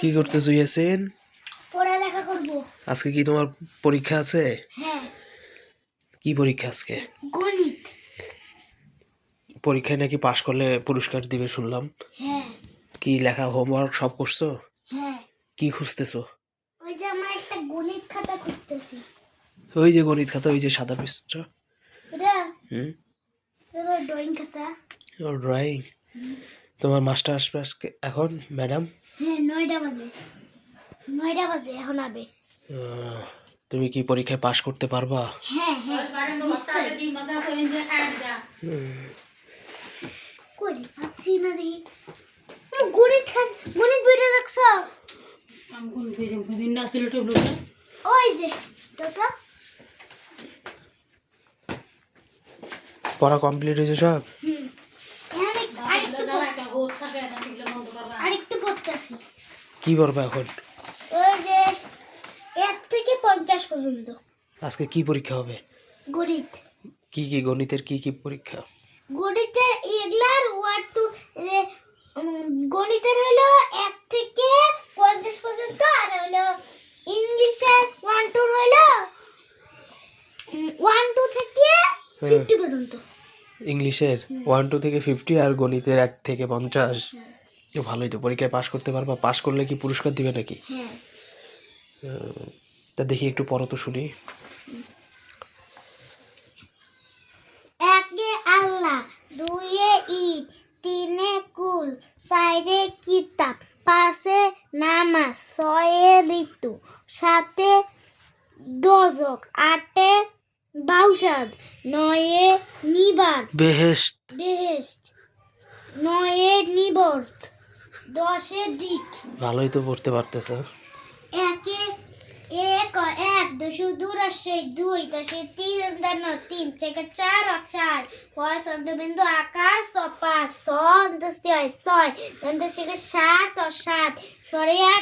কি করতেছো ইয়াসিন? পড়ালেখা করব। আজকে কি তোমার পরীক্ষা আছে? হ্যাঁ। কি পরীক্ষা আজকে? গণিত। পরীক্ষায় নাকি পাশ করলে পুরস্কার দিবে শুনলাম। হ্যাঁ। কি লেখা হোমওয়ার্ক সব করছ? হ্যাঁ। কি খুঁজতেছো? ওই যে আমার একটা গণিত খাতা খুঁজতেছি। ওই যে গণিত খাতা ওই যে সাদা পৃষ্ঠা। ওটা? হুম? ড্রয়িং খাতা। ড্রয়িং তোমার মাস্টার আসবে আজকে এখন ম্যাডাম নয়টা বাজে। নয়টা বাজে এখন আবে। তুমি কি পরীক্ষায় পাশ করতে পারবা? হ্যাঁ হ্যাঁ। নিশ্চয়ই। পাচ্ছি না দেখি গণিত গণিত বইটা রাখছো ওই যে দাদা। পড়া কমপ্লিট হয়েছে সব হুম এখানে আরেকটু পড়- আরেকটু কি করবে এখন? ওই যে এক থেকে পঞ্চাশ পর্যন্ত। আজকে কি পরীক্ষা হবে? গণিত। কি কি গণিতের কি কি পরীক্ষা? গণিতের এগুলার ওয়ার্ড টু গণিতের হলো এক থেকে পঞ্চাশ পর্যন্ত আর হলো ইংলিশের ওয়ান টু হলো ওয়ান টু থেকে ফিফটি পর্যন্ত। ইংলিশের ওয়ান টু থেকে ফিফটি আর গণিতের এক থেকে পঞ্চাশ। এ ভালোই তো পরীক্ষায় পাশ করতে পারবা পাশ করলে কি পুরস্কার দিবে নাকি? হ্যাঁ। তা দেখি একটু পড়ো তো শুনি। একে আল্লাহ দুইয়ে ঈদ তিনে কুল চাইরে কিতাব পাঁচে নামাজ ছয়ে ঋতু সাতে দজক আটে বাউসাদ নয়ে নিবার বেহেস্ট বেহেস্ট নয়ে নিবর্ত। দশে দিক। ভালোই তো পড়তে পারতেছে। একে এক এক দুশো দুরাশে দুই দশে তিন দান তিন চেকে চার চার পয়স বিন্দু আকার ছ পাঁচ ছ অন্তস্তি হয় ছয় দন্ত শেখে সাত ও সাত সরে আট